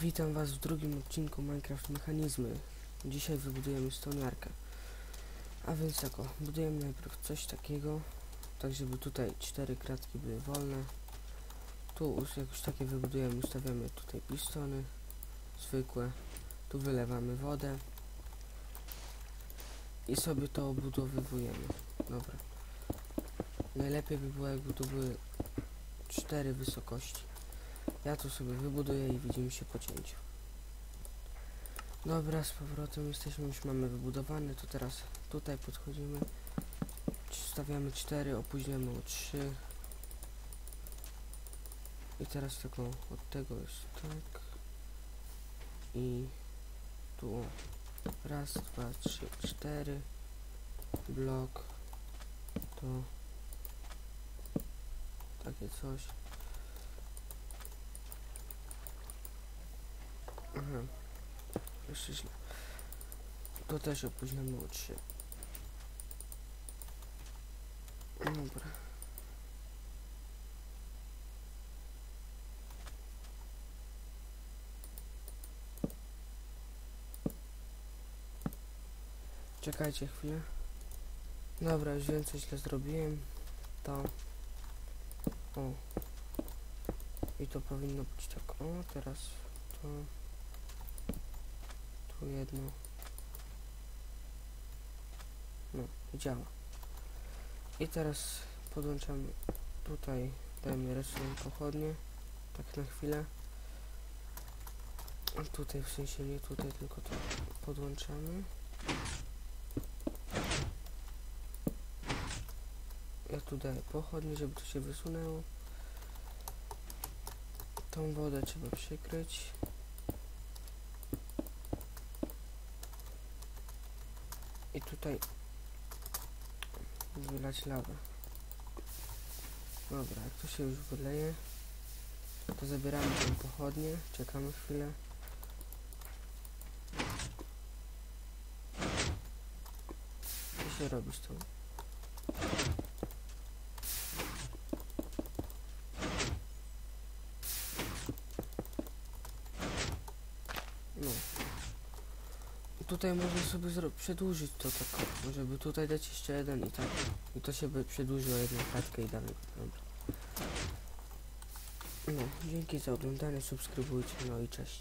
Witam Was w drugim odcinku Minecraft Mechanizmy. Dzisiaj wybudujemy stoniarkę. A więc tak o, budujemy najpierw coś takiego, tak żeby tutaj cztery kratki były wolne. Tu us- jak już takie wybudujemy, ustawiamy tutaj pistony zwykłe. Tu wylewamy wodę. I sobie to obudowywujemy. Dobra. Najlepiej by było jakby tu były cztery wysokości. Ja tu sobie wybuduję i widzimy się po cięciu. Dobra, z powrotem jesteśmy, już mamy wybudowane, to teraz tutaj podchodzimy. Stawiamy 4, opóźniamy o 3. I teraz tego, od tego jest tak. I tu. Raz, dwa, trzy, cztery. Blok. To. Takie coś. Aha. Jeszcze źle. To też opóźniamy o 3. Dobra. Czekajcie chwilę. Dobra, już więcej źle zrobiłem. To. O. I to powinno być tak. O, teraz to. Jedno. No, działa. I teraz podłączamy tutaj, dajmy redstone pochodnie, tak na chwilę. Tutaj w sensie nie tutaj, tylko to podłączamy. Ja tu daję pochodnie, żeby to się wysunęło. Tą wodę trzeba przykryć. I tutaj wylać lawę. Dobra, jak to się już wyleje, to zabieramy tą pochodnię, czekamy chwilę. Co się robi z tą? No. Tutaj można sobie przedłużyć to tak, żeby tutaj dać jeszcze jeden i tak. I to się by przedłużyło jedną kratkę i dalej. Dobra. No, dzięki za oglądanie, subskrybujcie, no i cześć.